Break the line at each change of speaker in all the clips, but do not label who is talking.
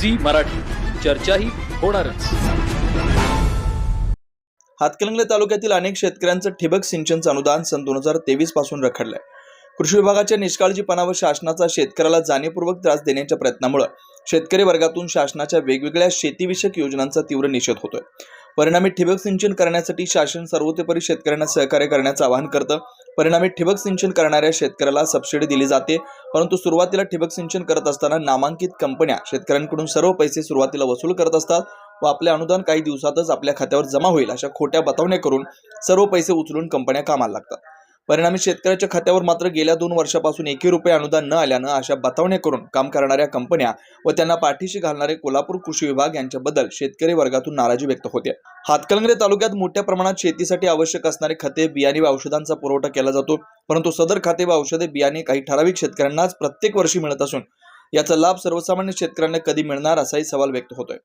Zee Marathi. चर्चाही होणारच.
हातकलंगले तालुक्यातील अनेक शेतकऱ्यांचं ठिबक सिंचनचं अनुदान सन दोन हजार तेवीसपासून रखडलंय. कृषी विभागाच्या निष्काळजीपणा व शासनाचा शेतकऱ्याला जाणीवपूर्वक त्रास देण्याच्या प्रयत्नामुळे शेतकरी वर्गातून शासनाच्या वेगवेगळ्या शेतीविषयक योजनांचा तीव्र निषेध होतोय. परिणामी ठिबक सिंचन करण्यासाठी शासन सर्वतोपरी शेतकऱ्यांना सहकार्य करण्याचं आवाहन करतं. परिणामी ठिबक सिंचन करणाऱ्या शेतकऱ्याला सबसिडी दिली जाते. परंतु सुरुवातीला ठिबक सिंचन करत असताना नामांकित कंपन्या शेतकऱ्यांकडून सर्व पैसे सुरुवातीला वसूल करत असतात व आपले अनुदान काही दिवसातच आपल्या खात्यावर जमा होईल अशा खोट्या बतावण्या करून सर्व पैसे उचलून कंपन्या कामाला लागतात. परिणामी शेतकऱ्याच्या खात्यावर मात्र गेल्या दोन वर्षापासून एकही रुपये अनुदान न आल्यानं अशा बतावण्या करून काम करणाऱ्या कंपन्या व त्यांना पाठीशी घालणारे कोल्हापूर कृषी विभाग यांच्याबद्दल शेतकरी वर्गातून नाराजी व्यक्त होते. हातकलंगरे तालुक्यात मोठ्या प्रमाणात शेतीसाठी आवश्यक असणारे खते बियाणे व औषधांचा पुरवठा केला जातो. परंतु सदर खाते व औषधे बियाणे काही ठराविक शेतकऱ्यांनाच प्रत्येक वर्षी मिळत असून याचा लाभ सर्वसामान्य शेतकऱ्यांना कधी मिळणार असाही सवाल व्यक्त होतोय.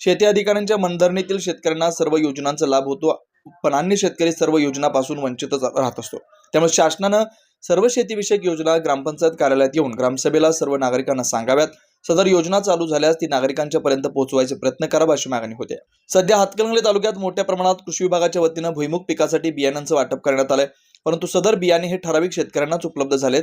शेती अधिकाऱ्यांच्या मनधरणीतील शेतकऱ्यांना सर्व योजनांचा लाभ होतो. पण अन्य शेतकरी सर्व योजनापासून वंचितच राहत असतो. त्यामुळे शासनानं सर्व शेतीविषयक योजना ग्रामपंचायत कार्यालयात येऊन ग्रामसभेला सर्व नागरिकांना सांगाव्यात. सदर योजना चालू झाल्यास ती नागरिकांच्या पर्यंत पोहोचवायचे प्रयत्न करावा अशी मागणी होते. सध्या हातकणंगले तालुक्यात मोठ्या प्रमाणात कृषी विभागाच्या वतीनं भुईमुख पिकासाठी बियाण्यांचं वाटप करण्यात आलंय. परंतु सदर बियाणे हे ठराविक शेतकऱ्यांनाच उपलब्ध झालेत.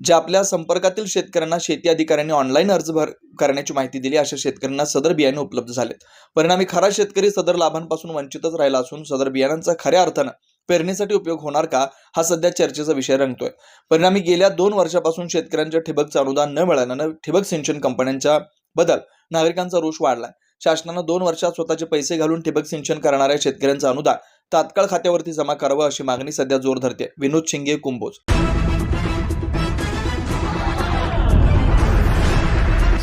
ज्या आपल्या संपर्कातील शेतकऱ्यांना शेती अधिकाऱ्यांनी ऑनलाईन अर्ज भर करण्याची माहिती दिली अशा शेतकऱ्यांना सदर बियाणे उपलब्ध झालेत. परिणामी खरा शेतकरी सदर लाभांपासून वंचितच राहिला असून सदर बियाणांचा खऱ्या अर्थानं पेरणीसाठी उपयोग होणार का हा सध्या चर्चेचा विषय रंगतोय. परिणामी गेल्या दोन वर्षापासून शेतकऱ्यांच्या ठिबकचं अनुदान न मिळाल्यानं ठिबक सिंचन कंपन्यांच्या बदल नागरिकांचा रोष वाढलाय. शासनानं दोन वर्षात स्वतःचे पैसे घालून ठिबक सिंचन करणाऱ्या शेतकऱ्यांचं अनुदान तात्काळ खात्यावरती जमा करावं अशी मागणी सध्या जोर धरते विनोद शिंगे कुंभोज